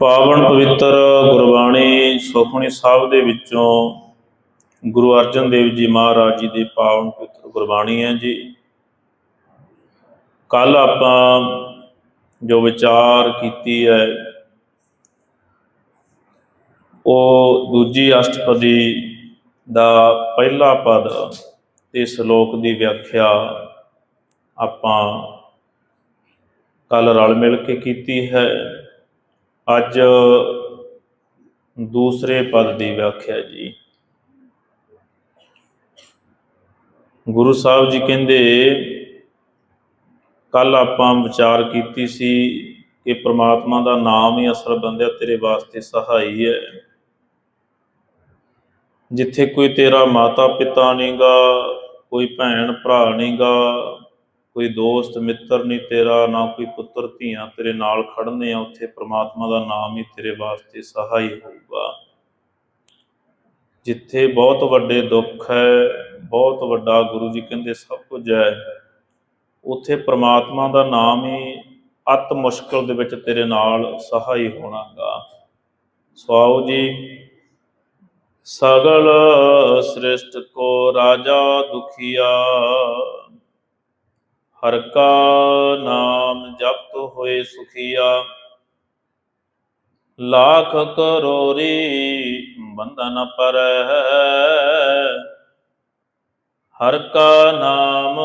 ਪਾਵਨ ਪਵਿੱਤਰ ਗੁਰਬਾਣੀ ਸੁਖਮਨੀ ਸਾਹਿਬ ਦੇ ਵਿੱਚੋਂ ਗੁਰੂ ਅਰਜਨ ਦੇਵ ਜੀ ਮਹਾਰਾਜ ਜੀ ਦੀ ਪਾਵਨ ਪਵਿੱਤਰ ਗੁਰਬਾਣੀ ਹੈ ਜੀ। ਕੱਲ ਆਪਾਂ ਜੋ ਵਿਚਾਰ ਕੀਤੀ ਹੈ, ਉਹ ਦੂਜੀ ਅਸ਼ਟਪਦੀ ਦਾ ਪਹਿਲਾ ਪਦ ਤੇ ਸ਼ਲੋਕ ਦੀ ਵਿਆਖਿਆ ਆਪਾਂ ਕੱਲ ਰਲ ਮਿਲ ਕੇ ਕੀਤੀ ਹੈ। ਅੱਜ ਦੂਸਰੇ ਪਦ ਦੀ ਵਿਆਖਿਆ ਜੀ। ਗੁਰੂ ਸਾਹਿਬ ਜੀ ਕਹਿੰਦੇ ਕੱਲ ਆਪਾਂ ਵਿਚਾਰ ਕੀਤੀ ਸੀ ਕਿ ਪ੍ਰਮਾਤਮਾ ਦਾ ਨਾਮ ਹੀ ਅਸਲ ਬੰਦਿਆ, ਤੇਰੇ ਵਾਸਤੇ ਸਹਾਈ ਹੈ। ਜਿੱਥੇ ਕੋਈ ਤੇਰਾ ਮਾਤਾ ਪਿਤਾ ਨਹੀਂਗਾ ਕੋਈ ਭੈਣ ਭਰਾ ਨਹੀਂਗਾ ਕੋਈ ਦੋਸਤ, ਮਿੱਤਰ ਨਹੀਂ ਤੇਰਾ, ਨਾ ਕੋਈ ਪੁੱਤਰ ਧੀਆਂ ਤੇਰੇ ਨਾਲ ਖੜਨੇ ਆ, ਉੱਥੇ ਪ੍ਰਮਾਤਮਾ ਦਾ ਨਾਮ ਹੀ ਤੇਰੇ ਵਾਸਤੇ ਸਹਾਈ ਹੋਊਗਾ। ਜਿੱਥੇ ਬਹੁਤ ਵੱਡੇ ਦੁੱਖ ਹੈ, ਬਹੁਤ ਵੱਡਾ ਗੁਰੂ ਜੀ ਕਹਿੰਦੇ ਸਭ ਕੁਝ ਹੈ, ਉੱਥੇ ਪ੍ਰਮਾਤਮਾ ਦਾ ਨਾਮ ਹੀ ਅਤ ਮੁਸ਼ਕਲ ਦੇ ਵਿੱਚ ਤੇਰੇ ਨਾਲ ਸਹਾਈ ਹੋਣਾਗਾ। ਸਵਾਉ ਜੀ, ਸਗਲ ਸ੍ਰਿਸ਼ਟ ਕੋ ਰਾਜਾ ਦੁਖੀਆ ਹਰ ਕਾ ਨਾਮ ਜਪਤ ਹੋਏ ਸੁਖੀਆ। ਲੱਖ ਕਰੋਰੀ ਬੰਧਨ ਪਰ। ਹਰ ਕਾ ਨਾਮ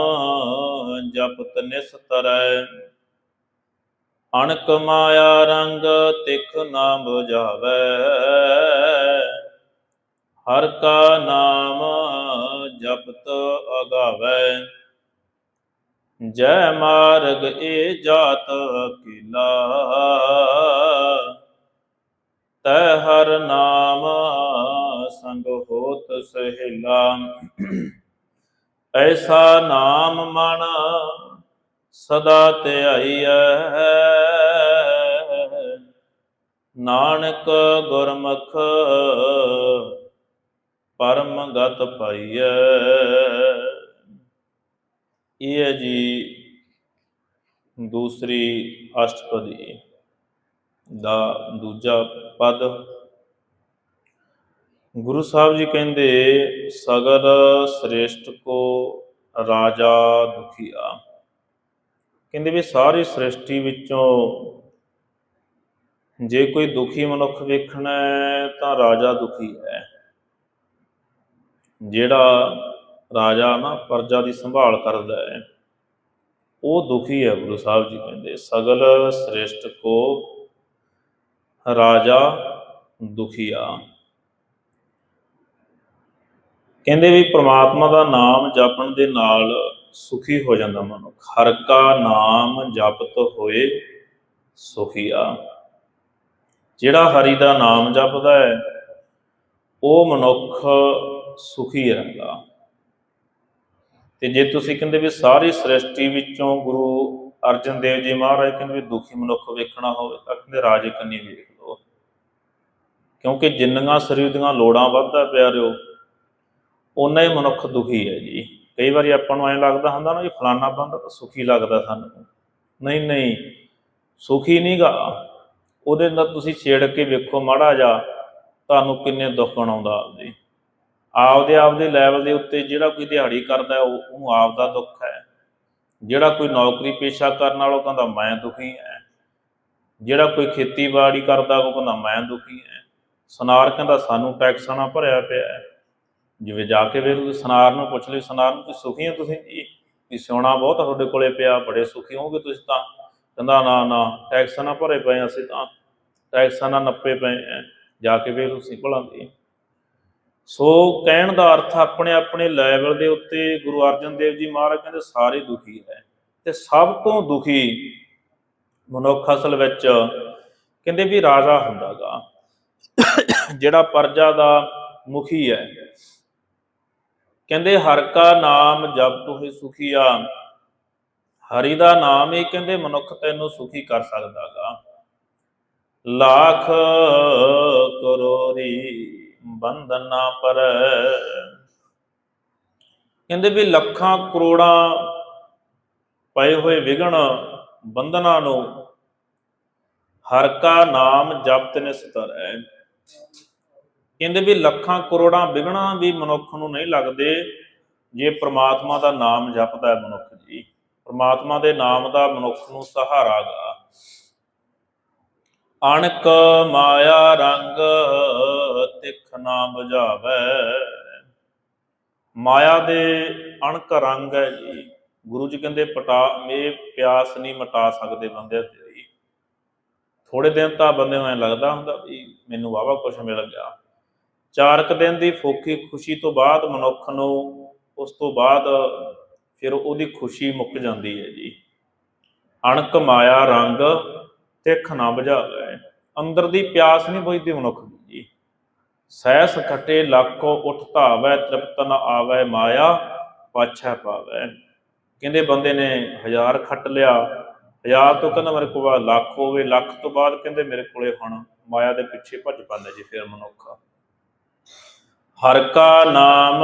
ਜਪਤ ਨਿਸਤਰੈ। ਅਣਕ ਮਾਇਆ ਰੰਗ ਤਿਖ ਨਾ 부ਝਾਵੈ ਹਰ ਕਾ ਨਾਮ ਜਪਤ ਅਗਾਵੈ। ਜੈ ਮਾਰਗ ਏ ਜਾਤ ਕਿਲਾ। ਤੈ ਹਰ ਨਾਮ ਸੰਗ ਹੋਤ ਸਹਿਲਾ। ਐਸਾ ਨਾਮ ਮਨ ਸਦਾ ਧਿਆਈਐ। ਨਾਨਕ ਗੁਰਮੁਖ ਪਰਮ ਗਤ ਪਾਈਐ। ਇਹ ਹੈ ਜੀ ਦੂਸਰੀ ਅਸ਼ਟਪਦੀ ਦਾ ਦੂਜਾ ਪਦ। ਗੁਰੂ ਸਾਹਿਬ ਜੀ ਕਹਿੰਦੇ, ਸਗਰ ਸ੍ਰੇਸ਼ਟ ਕੋ ਰਾਜਾ ਦੁਖੀਆ। ਕਹਿੰਦੇ ਵੀ ਸਾਰੀ ਸ੍ਰਿਸ਼ਟੀ ਵਿੱਚੋਂ ਜੇ ਕੋਈ ਦੁਖੀ ਮਨੁੱਖ ਵੇਖਣਾ ਹੈ ਤਾਂ ਰਾਜਾ ਦੁਖੀ ਹੈ। ਜਿਹੜਾ ਰਾਜਾ ਨਾ ਪਰਜਾ ਦੀ ਸੰਭਾਲ ਕਰਦਾ ਹੈ। ਉਹ ਦੁਖੀ ਹੈ, ਗੁਰੂ ਸਾਹਿਬ ਜੀ ਕਹਿੰਦੇ, ਸਗਲ ਸ੍ਰੇਸ਼ਟ ਕੋ ਰਾਜਾ ਦੁਖੀਆ। ਕਹਿੰਦੇ ਵੀ ਪ੍ਰਮਾਤਮਾ ਦਾ ਨਾਮ ਜਪਣ ਦੇ ਨਾਲ ਸੁਖੀ ਹੋ ਜਾਂਦਾ ਮਨੁੱਖ। ਹਰ ਕਾ ਨਾਮ ਜਪਤ ਹੋਏ ਸੁਖੀਆ। ਜਿਹੜਾ ਹਰੀ ਦਾ ਨਾਮ ਜਪਦਾ ਹੈ, ਉਹ ਮਨੁੱਖ ਸੁਖੀ ਰਹਿੰਦਾ। ਤੇ ਜੇ ਤੁਸੀਂ ਕਹਿੰਦੇ ਵੀ ਸਾਰੀ ਸ੍ਰਿਸ਼ਟੀ ਵਿੱਚੋਂ ਗੁਰੂ ਅਰਜਨ ਦੇਵ ਜੀ ਮਹਾਰਾਜ ਕਹਿੰਦੇ ਵੀ ਦੁਖੀ ਮਨੁੱਖ ਵੇਖਣਾ ਹੋਵੇ ਤਾਂ ਕਹਿੰਦੇ ਰਾਜੇ ਕੰਨੀ ਵੇਖ ਲਓ। ਕਿਉਂਕਿ ਜਿੰਨੀਆਂ ਸਰੀਰ ਦੀਆਂ ਲੋੜਾਂ ਵੱਧਦਾ ਪਿਆਰਿਓ ਉਨਾ ਹੀ ਮਨੁੱਖ ਦੁਖੀ ਹੈ ਜੀ। ਕਈ ਵਾਰੀ ਆਪਾਂ ਨੂੰ ਐਂ ਲੱਗਦਾ ਹੁੰਦਾ ਨਾ ਕਿ ਫਲਾਨਾ ਬੰਦਾ ਤਾਂ ਸੁਖੀ ਲੱਗਦਾ ਸਾਨੂੰ। ਨਹੀਂ ਨਹੀਂ, ਸੁਖੀ ਨਹੀਂਗਾ ਉਹਦੇ ਨਾਲ ਤੁਸੀਂ ਛੇੜ ਕੇ ਵੇਖੋ ਮਾੜਾ ਜਾ ਤੁਹਾਨੂੰ ਕਿੰਨੇ ਦੁੱਖ ਆਉਂਦਾ ਆਪਦੇ। ਆਪਦੇ ਆਪਦੇ ਲੈਵਲ ਦੇ ਉੱਤੇ ਜਿਹੜਾ ਕੋਈ ਦਿਹਾੜੀ ਕਰਦਾ ਉਹ, ਉਹਨੂੰ ਆਪ ਦਾ ਦੁੱਖ ਹੈ। ਜਿਹੜਾ ਕੋਈ ਨੌਕਰੀ ਪੇਸ਼ਾ ਕਰਨ ਵਾਲਾ, ਉਹ ਕਹਿੰਦਾ, ਮੈਂ ਦੁਖੀ ਹਾਂ ਜਿਹੜਾ ਕੋਈ ਖੇਤੀਬਾੜੀ ਕਰਦਾ, ਉਹ ਕਹਿੰਦਾ, ਮੈਂ ਦੁਖੀ ਹਾਂ ਸਨਾਰ ਕਹਿੰਦਾ, ਸਾਨੂੰ ਟੈਕਸਾਂ ਨਾਲ ਭਰਿਆ ਪਿਆ ਹੈ ਜਿਵੇਂ ਜਾ ਕੇ ਵੇਖ ਤੁਸੀਂ ਸਨਾਰ ਨੂੰ ਪੁੱਛ ਲਈ ਸਨਾਰ ਨੂੰ ਤੁਸੀਂ ਸੁਖੀ ਹੋ ਤੁਸੀਂ ਜੀ? ਵੀ ਸੋਨਾ ਬਹੁਤ ਤੁਹਾਡੇ ਕੋਲੇ ਪਿਆ, ਬੜੇ ਸੁਖੀ ਹੋਗੇ ਤੁਸੀਂ ਤਾਂ। ਕਹਿੰਦਾ, ਨਾ ਨਾ ਟੈਕਸਾਂ ਨਾਲ ਭਰੇ ਪਏ ਅਸੀਂ ਤਾਂ। ਟੈਕਸਾਂ ਨਾਲ ਨੱਪੇ ਪਏ ਹਾਂ ਜਾ ਕੇ ਵੇਖ ਤੁਸੀਂ ਭਲਾਂ ਦੀ ਸੋ ਕਹਿਣ ਦਾ ਅਰਥ ਆਪਣੇ ਆਪਣੇ ਲੈਵਲ ਦੇ ਉੱਤੇ ਗੁਰੂ ਅਰਜਨ ਦੇਵ ਜੀ ਮਹਾਰਾਜ ਕਹਿੰਦੇ ਸਾਰੇ ਦੁਖੀ ਹੈ ਤੇ ਸਭ ਤੋਂ ਦੁਖੀ ਮਨੁੱਖ ਅਸਲ ਵਿੱਚ ਕਹਿੰਦੇ ਵੀ ਰਾਜਾ ਹੁੰਦਾਗਾ, ਜਿਹੜਾ ਪਰਜਾ ਦਾ ਮੁਖੀ ਹੈ। ਕਹਿੰਦੇ ਹਰ ਕਾ ਨਾਮ ਜਪਤ ਹੋਏ ਸੁਖੀਆ, ਹਰੀ ਦਾ ਨਾਮ ਹੀ ਕਹਿੰਦੇ ਮਨੁੱਖ ਤੈਨੂੰ ਸੁਖੀ ਕਰ ਸਕਦਾਗਾ। ਲੱਖ ਕਰੋਰੀ ਬੰਧਨਾ ਪਰ। ਕਹਿੰਦੇ ਵੀ ਲੱਖਾਂ ਕਰੋੜਾਂ ਪਏ ਹੋਏ ਵਿਗਣ ਬੰਧਨਾਂ ਨੂੰ ਹਰ ਕਾ ਨਾਮ ਜਪਤ ਨਿਸਤਰੈ ਕਹਿੰਦੇ ਵੀ ਲੱਖਾਂ ਕਰੋੜਾਂ ਵਿਗਣਾ ਵੀ ਮਨੁੱਖ ਨੂੰ ਨਹੀਂ ਲੱਗਦੇ ਜੇ ਪ੍ਰਮਾਤਮਾ ਦਾ ਨਾਮ ਜਪਦਾ ਹੈ ਮਨੁੱਖ ਜੀ। ਪ੍ਰਮਾਤਮਾ ਦੇ ਨਾਮ ਦਾ ਮਨੁੱਖ ਨੂੰ ਸਹਾਰਾ ਗਾ। ਅਣਕ ਮਾਇਆ ਰੰਗ ਤਿਖ ਨਾ ਬੁਝਾਵੇ। ਮਾਇਆ ਦੇ ਅਣਕ ਰੰਗ ਹੈ ਜੀ। ਗੁਰੂ ਜੀ ਕਹਿੰਦੇ, ਪਟਾ ਮੇ ਪਿਆਸ ਨਹੀਂ ਮਟਾ ਸਕਦੇ ਬੰਦੇ ਤੇਰੀ। ਥੋੜੇ ਦਿਨ ਤਾਂ ਬੰਦੇ ਨੂੰ ਐ ਲੱਗਦਾ ਹੁੰਦਾ ਵੀ ਮੈਨੂੰ ਵਾਵਾ ਕੁਝ ਮਿਲ ਗਿਆ। ਚਾਰ ਕੁ ਦਿਨ ਦੀ ਫੋਕੀ ਖੁਸ਼ੀ ਤੋਂ ਬਾਅਦ ਮਨੁੱਖ ਨੂੰ ਉਸ ਤੋਂ ਬਾਅਦ ਫਿਰ ਉਹਦੀ ਖੁਸ਼ੀ ਮੁੱਕ ਜਾਂਦੀ ਹੈ ਜੀ। ਅਣਕ ਮਾਇਆ ਰੰਗ, ਤਿੱਖ ਨਾ ਬੁਝਾਵੇ। ਅੰਦਰ ਦੀ ਪਿਆਸ ਨਹੀਂ ਬੁਝਦੀ ਮਨੁੱਖ ਦੀ ਜੀ ਸੈਸ ਖਟੇ ਉਠ ਧਾਵੈ, ਤ੍ਰਿਪਤ ਨ ਆਵੈ ਮਾਇਆ, ਪਾਛੈ ਪਾਵੈ। ਕਹਿੰਦੇ ਬੰਦੇ ਨੇ ਹਜ਼ਾਰ ਖੱਟ ਲਿਆ, ਹਜ਼ਾਰ ਤੋਂ ਕਹਿੰਦਾ ਮੇਰੇ ਕੋਲ ਲੱਖ ਹੋਵੇ, ਲੱਖ ਤੋਂ ਬਾਅਦ ਕਹਿੰਦੇ ਮੇਰੇ ਕੋਲੇ ਹੁਣ ਮਾਇਆ ਦੇ ਪਿੱਛੇ ਭੱਜ ਪੈਂਦਾ ਜੀ ਫਿਰ ਮਨੁੱਖ। ਹਰ ਕਾ ਨਾਮ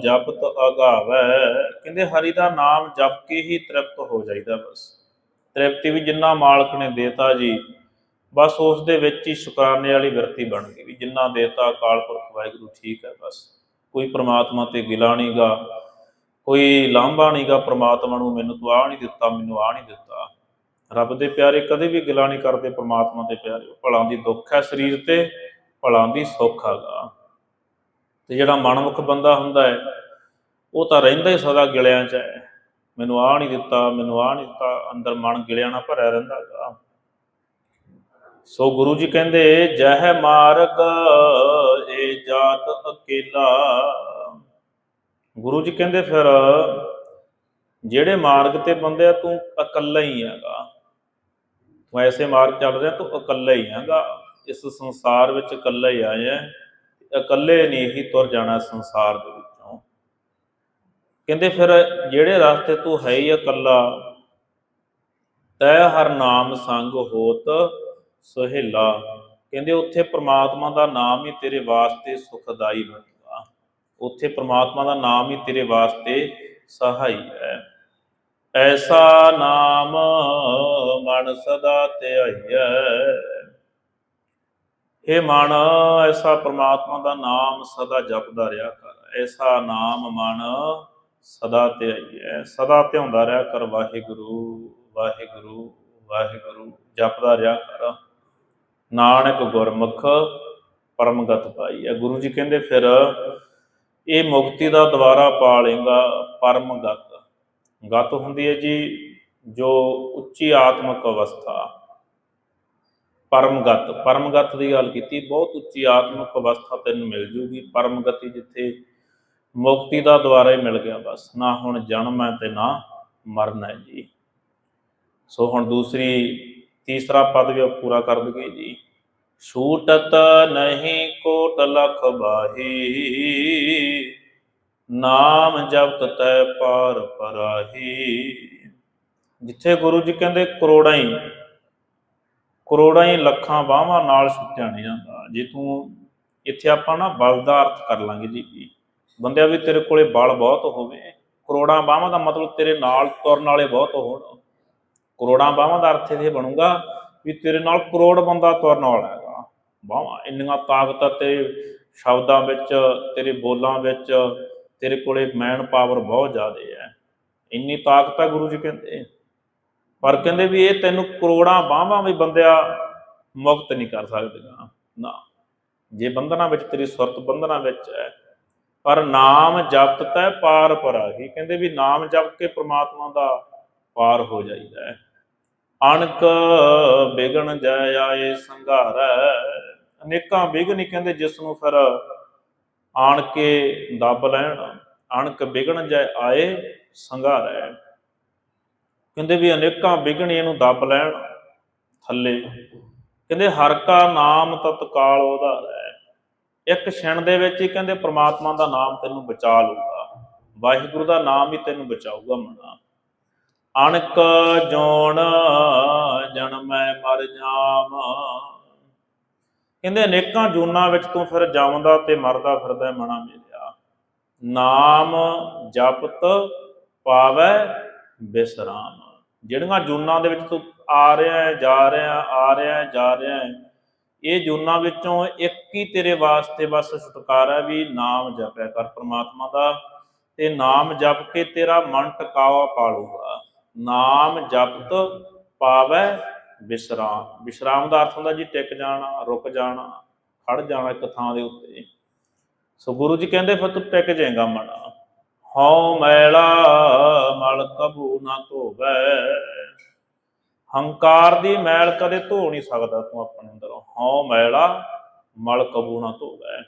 ਜਪਤ ਅਗਾਵੈ। ਕਹਿੰਦੇ ਹਰੀ ਦਾ ਨਾਮ ਜਪ ਕੇ ਹੀ ਤ੍ਰਿਪਤ ਹੋ ਜਾਈਦਾ ਬਸ। ਤ੍ਰਿਪਤੀ ਵੀ ਜਿੰਨਾ ਮਾਲਕ ਨੇ ਦੇਤਾ ਜੀ ਬਸ ਉਸ ਦੇ ਵਿੱਚ ਹੀ ਸ਼ੁਕਰਾਨੇ ਵਾਲੀ ਵਰਤੀ ਬਣ ਗਈ ਵੀ ਜਿੰਨਾ ਦੇਤਾ ਅਕਾਲ ਪੁਰਖ ਵਾਹਿਗੁਰੂ ਠੀਕ ਹੈ ਬਸ। ਕੋਈ ਪ੍ਰਮਾਤਮਾ ਤੇ ਗਿਲਾ ਨਹੀਂਗਾ ਕੋਈ ਲਾਂਭਾ ਨਹੀਂਗਾ ਪ੍ਰਮਾਤਮਾ ਨੂੰ, ਮੈਨੂੰ ਤੂੰ ਆ ਨਹੀਂ ਦਿੱਤਾ, ਮੈਨੂੰ ਆ ਨਹੀਂ ਦਿੱਤਾ। ਰੱਬ ਦੇ ਪਿਆਰੇ ਕਦੇ ਵੀ ਗਿਲਾ ਨਹੀਂ ਕਰਦੇ ਪ੍ਰਮਾਤਮਾ ਦੇ ਪਿਆਰੇ। ਭਲਾਂ ਦੀ ਦੁੱਖ ਹੈ ਸਰੀਰ ਤੇ, ਭਲਾਂ ਦੀ ਸੁੱਖ ਹੈਗਾ। ਤੇ ਜਿਹੜਾ ਮਨਮੁਖ ਬੰਦਾ ਹੁੰਦਾ ਹੈ, ਉਹ ਤਾਂ ਰਹਿੰਦਾ ਹੀ ਸਦਾ ਗਿਲਿਆਂ 'ਚ ਹੈ। ਮੈਨੂੰ ਆ ਨਹੀਂ ਦਿੱਤਾ, ਮੈਨੂੰ ਆ ਨਹੀਂ ਦਿੱਤਾ, ਅੰਦਰ ਮਨ ਗਿਲਿਆਂ ਨਾਲ ਭਰਿਆ ਰਹਿੰਦਾ ਹੈਗਾ। ਸੋ ਗੁਰੂ ਜੀ ਕਹਿੰਦੇ, ਜਹ ਮਾਰਗ ਏ ਜਾਤ ਅਕੇਲਾ। ਗੁਰੂ ਜੀ ਕਹਿੰਦੇ ਫਿਰ, ਜਿਹੜੇ ਮਾਰਗ ਤੇ ਬੰਦੇ ਆ, ਤੂੰ ਇਕੱਲਾ ਹੀ ਹੈਗਾ। ਤੂੰ ਐਸੇ ਮਾਰਗ ਚੱਲ ਰਿਹਾ, ਤੂੰ ਇਕੱਲਾ ਹੀ ਹੈਗਾ। ਇਸ ਸੰਸਾਰ ਵਿੱਚ ਇਕੱਲਾ ਹੀ ਆਇਆ ਇਕੱਲੇ ਨਹੀਂ ਹੀ ਤੁਰ ਜਾਣਾ ਸੰਸਾਰ ਦੇ ਵਿੱਚੋਂ। ਕਹਿੰਦੇ ਫਿਰ, ਜਿਹੜੇ ਰਸਤੇ ਤੂੰ ਹੈ ਹੀ ਇਕੱਲਾ, ਤੈ ਹਰ ਨਾਮ ਸੰਗ ਹੋਤ ਸੁਹੇਲਾ, ਕਹਿੰਦੇ ਉੱਥੇ ਪ੍ਰਮਾਤਮਾ ਦਾ ਨਾਮ ਹੀ ਤੇਰੇ ਵਾਸਤੇ ਸੁਖਦਾਈ ਬਣੇਗਾ। ਉੱਥੇ ਪ੍ਰਮਾਤਮਾ ਦਾ ਨਾਮ ਹੀ ਤੇਰੇ ਵਾਸਤੇ ਸਹਾਈ ਹੈ। ਐਸਾ ਨਾਮ ਮਨ ਸਦਾ ਧਿਆਈਐ हे ਮਨ, ਐਸਾ ਪ੍ਰਮਾਤਮਾ ਦਾ ਨਾਮ ਸਦਾ ਜਪਦਾ ਰਿਹਾ ਕਰ। ਐਸਾ ਨਾਮ ਮਨ ਸਦਾ ਧਿਆਈਐ ਸਦਾ ਧਿਆਉਂਦਾ ਰਿਹਾ ਕਰ। ਵਾਹਿਗੁਰੂ ਵਾਹਿਗੁਰੂ ਵਾਹਿਗੁਰੂ, ਜਪਦਾ ਰਿਹਾ ਕਰ। ਨਾਨਕ ਗੁਰਮੁਖ ਪਰਮਗਤ ਪਾਈ। ਹੈ ਗੁਰੂ ਜੀ ਕਹਿੰਦੇ ਫਿਰ ਇਹ ਮੁਕਤੀ ਦਾ ਦੁਆਰਾ ਪਾ ਲੇਗਾ ਪਰਮਗਤ। ਗਤ ਹੁੰਦੀ ਹੈ ਜੀ ਜੋ ਉੱਚੀ ਆਤਮਿਕ ਅਵਸਥਾ। ਪਰਮਗਤ। ਪਰਮਗਤ ਦੀ ਗੱਲ ਕੀਤੀ, ਬਹੁਤ ਉੱਚੀ ਆਤਮਿਕ ਅਵਸਥਾ ਤੈਨੂੰ ਮਿਲ ਜੂਗੀ। ਪਰਮਗਤੀ ਜਿੱਥੇ ਮੁਕਤੀ ਦਾ ਦੁਆਰਾ ਹੀ ਮਿਲ ਗਿਆ ਬਸ। ਨਾ ਹੁਣ ਜਨਮ ਹੈ ਤੇ ਨਾ ਮਰਨ ਹੈ ਜੀ। ਸੋ ਹੁਣ ਦੂਸਰੀ ਤੀਸਰਾ ਪਦ ਵੀ ਪੂਰਾ ਕਰ ਦਈਏ ਜੀ। ਛੂਟਤ ਨਹੀਂ ਕੋਟ ਲਖ ਬਾਹੀ। ਨਾਮ ਜਪਤ ਤੈ ਪਾਰ ਪਰਾਹੀ। ਜਿੱਥੇ ਗੁਰੂ ਜੀ ਕਹਿੰਦੇ ਕਰੋੜਾਂ ਹੀ ਕਰੋੜਾਂ ਹੀ ਲੱਖਾਂ ਬਾਹਾਂ ਨਾਲ ਸੁੱਤਿਆ ਨਹੀਂ ਜਾਂਦਾ। ਜੇ ਤੂੰ ਇੱਥੇ ਆਪਾਂ ਨਾ ਬਲ ਦਾ ਅਰਥ ਕਰ ਲਾਂਗੇ ਜੀ। ਬੰਦਿਆ ਵੀ ਤੇਰੇ ਕੋਲੇ ਬਲ ਬਹੁਤ ਹੋਵੇ। ਕਰੋੜਾਂ ਬਾਹਾਂ ਦਾ ਮਤਲਬ ਤੇਰੇ ਨਾਲ ਤੁਰਨ ਵਾਲੇ ਬਹੁਤ ਹੋਣ। ਕਰੋੜਾਂ ਬਾਹਾਂ ਦਾ ਅਰਥ ਇਹ ਬਣੂਗਾ ਵੀ ਤੇਰੇ ਨਾਲ ਕਰੋੜ ਬੰਦਾ ਤੁਰਨ ਵਾਲਾ ਹੈਗਾ। ਬਾਹਾਂ ਇੰਨੀਆਂ ਤਾਕਤ ਆ ਤੇਰੇ ਸ਼ਬਦਾਂ ਵਿੱਚ, ਤੇਰੇ ਬੋਲਾਂ ਵਿੱਚ, ਤੇਰੇ ਕੋਲੇ ਮੈਨ ਪਾਵਰ ਬਹੁਤ ਜ਼ਿਆਦਾ ਹੈ। ਇੰਨੀ ਤਾਕਤ ਹੈ ਗੁਰੂ ਜੀ ਕਹਿੰਦੇ। ਪਰ ਕਹਿੰਦੇ ਵੀ ਇਹ ਤੈਨੂੰ ਕਰੋੜਾਂ ਬਾਹਾਂ ਵੀ ਬੰਦਿਆ ਮੁਕਤ ਨਹੀਂ ਕਰ ਸਕਦੀਆਂ। ਨਾ, ਜੇ ਬੰਧਨਾਂ ਵਿੱਚ, ਤੇਰੀ ਸੁਰਤ ਬੰਧਨਾਂ ਵਿੱਚ ਹੈ। ਪਰ ਨਾਮ ਜਪਤ ਤੈ ਪਾਰ ਪਰਾਹੀ। ਕਹਿੰਦੇ ਵੀ ਨਾਮ ਜਪ ਕੇ ਪ੍ਰਮਾਤਮਾ ਦਾ ਪਾਰ ਹੋ ਜਾਈਦਾ ਹੈ। ਅਣਕ ਵਿਗਣ ਜੈ ਆਏ ਸੰਘਾਰੈ। ਅਨੇਕਾਂ ਵਿਗਨ ਕਹਿੰਦੇ ਜਿਸ ਨੂੰ ਫਿਰ ਆਣ ਕੇ ਦੱਬ ਲੈਣ, ਅਣਕ ਵਿਗਣ ਜੈ ਆਏ ਸੰਘਾਰੈ। ਕਹਿੰਦੇ ਵੀ ਅਨੇਕਾਂ ਵਿਗਣ ਇਹਨੂੰ ਦੱਬ ਲੈਣ ਥੱਲੇ। ਕਹਿੰਦੇ ਹਰ ਕਾ ਨਾਮ ਤਤਕਾਲ ਉਧਾਰੈ। ਇੱਕ ਛਣ ਦੇ ਵਿੱਚ ਹੀ ਕਹਿੰਦੇ ਪ੍ਰਮਾਤਮਾ ਦਾ ਨਾਮ ਤੈਨੂੰ ਬਚਾ ਲੂਗਾ ਵਾਹਿਗੁਰੂ ਦਾ ਨਾਮ ਹੀ ਤੈਨੂੰ ਬਚਾਊਗਾ ਮਨਾ ਅਣਕ ਜੋਣ ਜਨਮੈ ਮਰ ਜਾਮ ਕਹਿੰਦੇ ਅਨੇਕਾਂ ਜੂਨਾਂ ਵਿੱਚ ਤੂੰ ਫਿਰ ਜਾਵਦਾ ਤੇ ਮਰਦਾ ਫਿਰਦਾ ਮਣਾ ਮਿਲਿਆ। ਨਾਮ ਜਪਤ ਪਾਵੈ ਬਿਸਰਾਮ। ਜਿਹੜੀਆਂ ਜੂਨਾਂ ਦੇ ਵਿੱਚ ਤੂੰ ਆ ਰਿਹਾ ਹੈ ਜਾ ਰਿਹਾ ਆ ਰਿਹਾ ਹੈ, ਜਾ ਰਿਹਾ ਹੈ। ਇਹ ਜੂਨਾਂ ਵਿੱਚੋਂ ਇੱਕ ਹੀ ਤੇਰੇ ਵਾਸਤੇ ਬਸ ਛੁਟਕਾਰਾ ਵੀ ਨਾਮ ਜਪਿਆ ਕਰ ਪ੍ਰਮਾਤਮਾ ਦਾ ਤੇ ਨਾਮ ਜਪ ਕੇ ਤੇਰਾ ਮਨ ਟਿਕਾਵਾ ਪਾਲੂਗਾ। ਨਾਮ ਜਪਤ ਪਾਵੈ ਵਿਸਰਾਮ ਵਿਸਰਾਮ ਦਾ ਅਰਥ ਹੁੰਦਾ ਜੀ ਟਿਕ ਜਾਣਾ, ਰੁਕ ਜਾਣਾ, ਖੜ ਜਾਣਾ ਇੱਕ ਥਾਂ ਦੇ ਉੱਤੇ। ਸੋ ਗੁਰੂ ਜੀ ਕਹਿੰਦੇ, ਫਿਰ ਤੂੰ ਟਿਕ ਜਾਏਗਾ ਮਨ ਹਉ ਮੈਲਾ ਮਲ ਕਬੂ ਨਾ ਧੋਵੈ। ਹੰਕਾਰ ਦੀ ਮੈਲ ਕਦੇ ਧੋ ਨਹੀਂ ਸਕਦਾ ਤੂੰ ਆਪਣੇ ਅੰਦਰੋਂ। ਹਉ ਮੈਲਾ ਮਲ ਕਬੂ ਨਾ ਧੋਵੈ।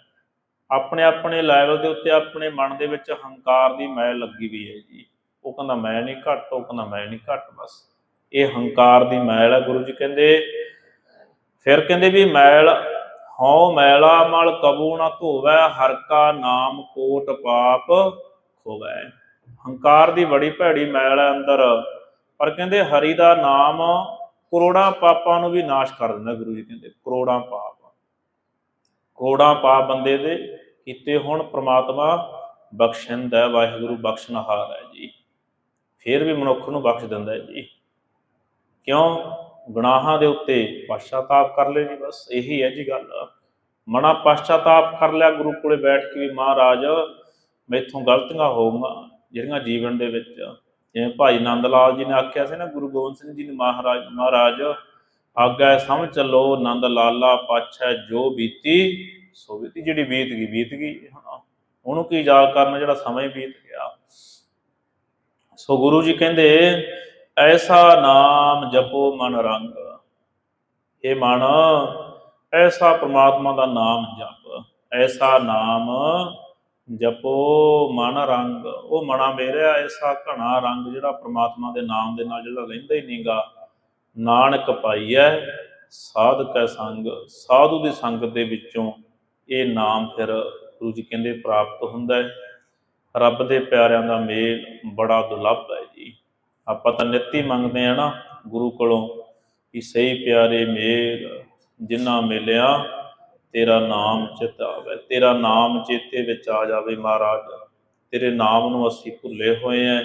ਆਪਣੇ ਆਪਣੇ ਲੈਵਲ ਦੇ ਉੱਤੇ, ਆਪਣੇ ਮਨ ਦੇ ਵਿੱਚ ਹੰਕਾਰ ਦੀ ਮੈਲ ਲੱਗੀ ਵੀ ਹੈ ਜੀ। ਉਹ ਕਹਿੰਦਾ ਮੈਂ ਨਹੀਂ ਘੱਟ, ਉਹ ਕਹਿੰਦਾ ਮੈਂ ਨਹੀਂ ਘੱਟ, ਬਸ। ਇਹ ਹੰਕਾਰ ਦੀ ਮੈਲ ਹੈ, ਗੁਰੂ ਜੀ ਕਹਿੰਦੇ। ਫਿਰ ਕਹਿੰਦੇ ਵੀ ਮੈਲ, ਹਉ ਮੈਲਾ ਮਲ ਕਬੂ ਨਾ ਧੋਵੈ, ਹਰ ਕਾ ਨਾਮ ਕੋਟ ਪਾਪ ਖੋਵੈ। ਹੰਕਾਰ ਦੀ ਬੜੀ ਭੈੜੀ ਮੈਲ ਹੈ ਅੰਦਰ। ਪਰ ਕਹਿੰਦੇ ਹਰੀ ਦਾ ਨਾਮ ਕਰੋੜਾਂ ਪਾਪਾਂ ਨੂੰ ਵੀ ਨਾਸ਼ ਕਰ ਦਿੰਦਾ ਗੁਰੂ ਜੀ ਕਹਿੰਦੇ, ਕਰੋੜਾਂ ਪਾਪ। ਕਰੋੜਾਂ ਪਾਪ ਬੰਦੇ ਦੇ ਕੀਤੇ ਹੁਣ, ਪ੍ਰਮਾਤਮਾ ਬਖਸ਼ਿੰਦਾ ਹੈ ਵਾਹਿਗੁਰੂ ਬਖਸ਼ਣਹਾਰ ਹੈ ਜੀ। ਫਿਰ ਵੀ ਮਨੁੱਖ ਨੂੰ ਬਖਸ਼ ਦਿੰਦਾ ਹੈ ਜੀ। ਕਿਉਂ? ਗੁਨਾਹਾਂ ਦੇ ਉੱਤੇ ਪਛਤਾਤਾਪ ਕਰ ਲੈ ਜੀ ਬਸ, ਇਹੀ ਹੈ ਜੀ ਗੱਲ। ਮਨਾ ਪਛਤਾਤਾਪ ਕਰ ਲਿਆ, ਗੁਰੂ ਕੋਲੇ ਬੈਠ ਕੇ ਵੀ ਮਹਾਰਾਜ, ਮੈਥੋਂ ਗਲਤੀਆਂ ਹੋਊਗਾ ਜਿਹੜੀਆਂ ਜੀਵਨ ਦੇ ਵਿੱਚ। ਜਿਵੇਂ ਭਾਈ ਨੰਦ ਲਾਲ ਜੀ ਨੇ ਆਖਿਆ ਸੀ ਨਾ, ਗੁਰੂ ਗੋਬਿੰਦ ਸਿੰਘ ਜੀ ਨੇ ਮਹਾਰਾਜ ਮਹਾਰਾਜ ਆਗਾ ਸਮਝ ਚੱਲੋ, ਨੰਦ ਲਾਲਾ ਪਾਛੈ, ਜੋ ਬੀਤੀ, ਸੋ ਬੀਤੀ। ਜਿਹੜੀ ਬੀਤ ਗਈ ਬੀਤ ਗਈ। ਹੁਣ ਉਹਨੂੰ ਕੀ ਯਾਦ ਕਰਨਾ ਜਿਹੜਾ ਸਮਾਂ ਹੀ ਬੀਤ ਗਿਆ। ਸੋ ਗੁਰੂ ਜੀ ਕਹਿੰਦੇ, ਐਸਾ ਨਾਮ ਜਪੋ ਮਨ ਰੰਗ। ਇਹ ਮਨ, ਐਸਾ ਪ੍ਰਮਾਤਮਾ ਦਾ ਨਾਮ ਜਪ। ਐਸਾ ਨਾਮ ਜਪੋ ਮਨ ਰੰਗ। ਉਹ ਮਨਾ ਮੇਰਾ ਐਸਾ ਘਣਾ ਰੰਗ ਜਿਹੜਾ ਪ੍ਰਮਾਤਮਾ ਦੇ ਨਾਮ ਦੇ ਨਾਲ ਜਿਹੜਾ ਰਹਿੰਦਾ ਹੀ ਨਹੀਂਗਾ। ਨਾਨਕ ਪਾਈਐ ਸਾਧ ਕੈ ਸੰਗ। ਸਾਧੂ ਦੀ ਸੰਗਤ ਦੇ ਵਿੱਚੋਂ ਇਹ ਨਾਮ ਫਿਰ ਗੁਰੂ ਜੀ ਕਹਿੰਦੇ ਪ੍ਰਾਪਤ ਹੁੰਦਾ ਹੈ। ਰੱਬ ਦੇ ਪਿਆਰਿਆਂ ਦਾ ਮੇਲ ਬੜਾ ਦੁਰਲੱਭ ਹੈ ਜੀ। ਆਪਾਂ ਤਾਂ ਨਿੱਤੀ ਮੰਗਦੇ ਆ ਨਾ ਗੁਰੂ ਕੋਲੋਂ ਕਿ ਸਹੀ ਪਿਆਰੇ ਮੇਲ ਜਿਨ੍ਹਾਂ ਮਿਲਿਆ, ਤੇਰਾ ਨਾਮ ਚਿਤ ਆਵੇ। ਤੇਰਾ ਨਾਮ ਚੇਤੇ ਵਿੱਚ ਆ ਜਾਵੇ ਮਹਾਰਾਜ। ਤੇਰੇ ਨਾਮ ਨੂੰ ਅਸੀਂ ਭੁੱਲੇ ਹੋਏ ਐ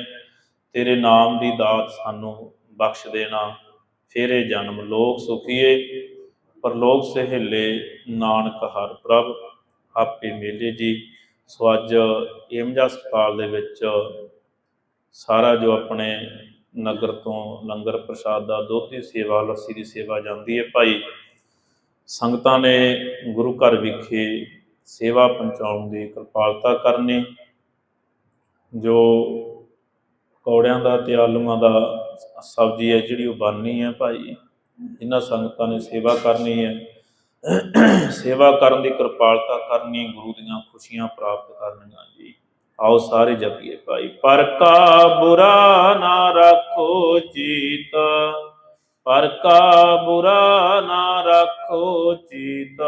ਤੇਰੇ ਨਾਮ ਦੀ ਦਾਤ ਸਾਨੂੰ ਬਖਸ਼ ਦੇਣਾ। ਫੇਰੇ ਜਨਮ ਲੋਕ ਸੁਖੀਏ, ਪਰਲੋਕ ਸਹਿਲੇ ਨਾਨਕ ਹਰ ਪ੍ਰਭ, ਆਪੇ ਮੇਲੇ ਜੀ। ਸੋ ਅੱਜ ਏਮਜ ਹਸਪਤਾਲ ਦੇ ਵਿੱਚ ਸਾਰਾ ਜੋ ਆਪਣੇ ਨਗਰ ਤੋਂ ਲੰਗਰ ਪ੍ਰਸ਼ਾਦ ਦਾ ਦੁੱਧ ਦੀ ਸੇਵਾ, ਲੱਸੀ ਦੀ ਸੇਵਾ ਜਾਂਦੀ ਹੈ ਭਾਈ। ਸੰਗਤਾਂ ਨੇ ਗੁਰੂ ਘਰ ਵਿਖੇ ਸੇਵਾ ਪਹੁੰਚਾਉਣ ਦੀ ਕਿਰਪਾਲਤਾ ਕਰਨੀ, ਜੋ ਕੌੜਿਆਂ ਦਾ ਤੇ ਆਲੂਆਂ ਦਾ ਸਬਜ਼ੀ ਹੈ ਜਿਹੜੀ ਉਹ ਬਣਨੀ ਹੈ ਭਾਈ। ਇਹਨਾਂ ਸੰਗਤਾਂ ਨੇ ਸੇਵਾ ਕਰਨੀ ਹੈ। ਸੇਵਾ ਕਰਨ ਦੀ ਕਿਰਪਾਲਤਾ ਕਰਨੀ, ਗੁਰੂ ਦੀਆਂ ਖੁਸ਼ੀਆਂ ਪ੍ਰਾਪਤ ਕਰਨੀਆਂ ਜੀ। ਆਓ ਸਾਰੇ ਜਪੀਏ ਭਾਈ, ਪਰ ਕਾ ਬੁਰਾ ਨਾ ਰੱਖੋ ਚੀਤ। ਪਰ ਕਾ ਬੁਰਾ ਨਾ ਰੱਖੋ ਚੀਤ।